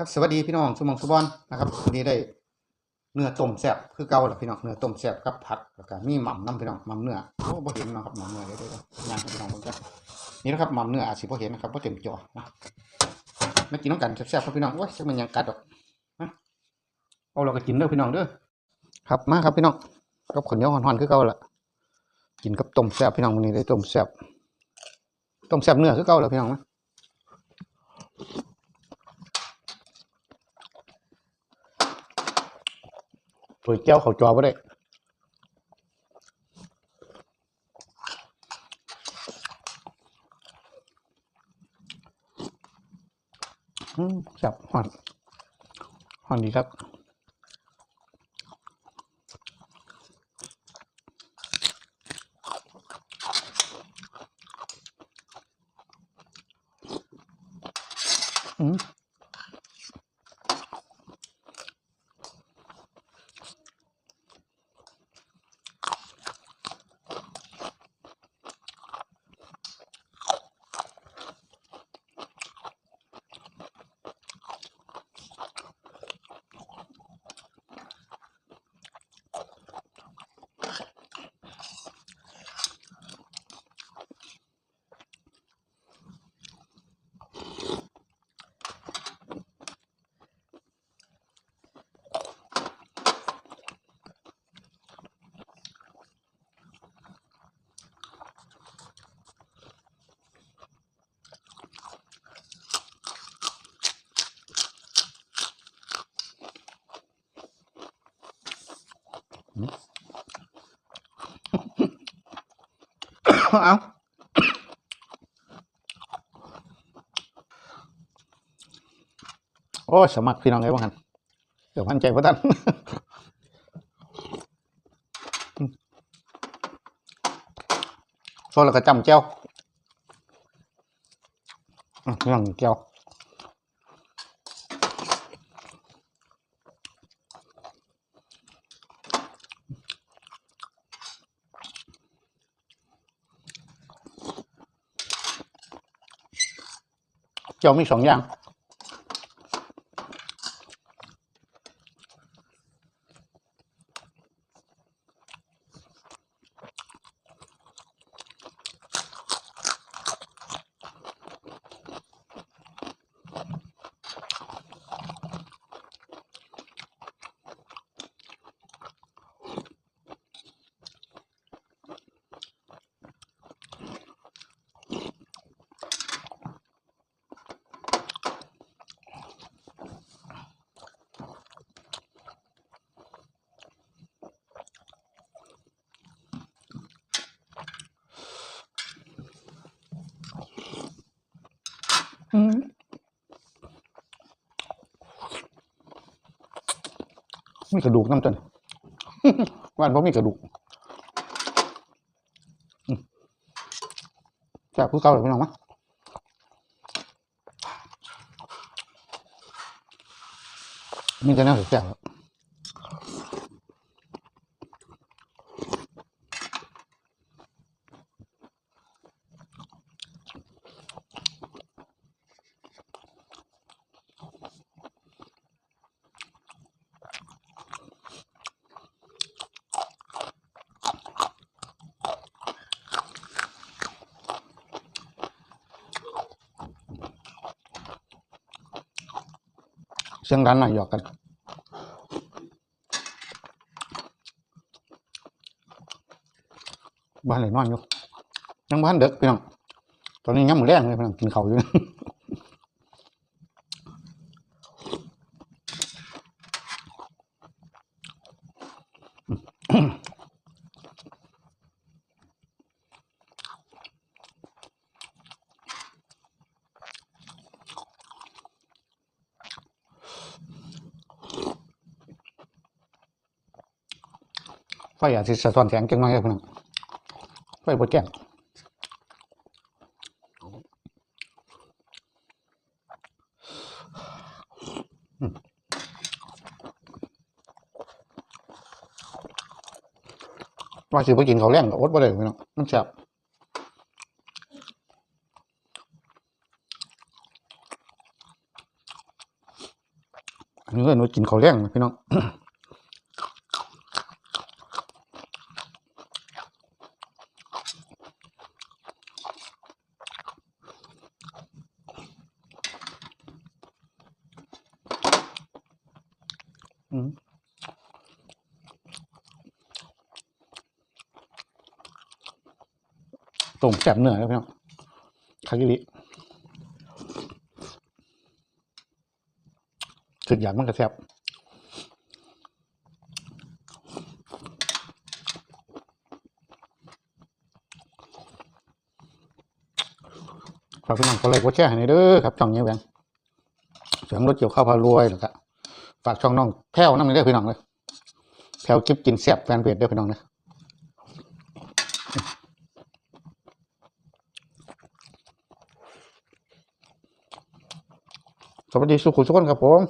ครับสวัสดีพี่น้องสมองสุบอนนะครับวันนี้ได้เนื้อต้มแซ่บคือเก่าแหละพี่น้องเนื้อต้มแซ่บกับผักแล้วก็มีหม่ำน้ำพี่น้องหม่ำเนื้อโอ้บ่เห็นเนาะครับหม่ำเนื้อเดี๋ยวเดี๋ยวเดี๋ยวย่างให้พี่น้องเบิ่งกันนี่นะครับหม่ำเนื้ออาจสิบ่เห็นนะครับบ่เต็มจอนะมากินน้ำกันแซ่บๆครับพี่น้องโอ้ยจักมันยังกัดดอกนะเอาเราก็กินเด้อพี่น้องเด้อครับมาครับพี่น้องกับข้าวเนียวห่อนๆคือเก่าละกินกับต้มแซ่บพี่น้องวันนี้ได้ต้มแซ่บต้มแซ่บเนื้อคือเก่าแหละพี่น้องนะ ตัวแก้วเขาจอบ่ได้อืมจับหอนหอนดีครับอืม เอาโอ้ยสมัครพี่น้องไงบ้างกันเดี๋ยวพันใจพ่อท่านโซนแล้วก็จำแก้วอะพี่น้องแก้ว แก้วมีส มมีกระดูกน้ำต้นว่านเพราะมีกระดูกอืมแซ่บผู้เก่าเลยพี่น้องมะมีแต่แนวแซ่บๆครับ เสียงดันหน่อยหยอกกันบ้านไหนนอนอยู่ยังบ้านเด็กพี่น้องตอนนี้ยังมือแรงเลยพี่น้องกินเขาอยู่ ไฟอาจจะสะท้อนแสงจังมากเลยพี่น้องไฟบดแจ้งว่าสิไปกินเขาแรงก็อดบ่ได้พี่น้องมันแซ่บอันนี้ก็หนูกินเขาแรงพี่น้อง ต้มแซ่บเหนื้อยแล้วพี่น้องคากิริสุดอยากมันก็แซบฝากพี่น้องกดไลค์กดแชร์ให้หน่อยเด้อครับช่องนี้แบงเสียงรถเกี่ยวข้าวพารวยแล้วก็ฝากช่องน้องแพ้วน้ำหนึ่งเด้อพี่น้องเลยแพ้วกิฟกินแซ่บแฟนเพจเด้อพี่น้องนะสวัสดีสุขุสุกคนครับผม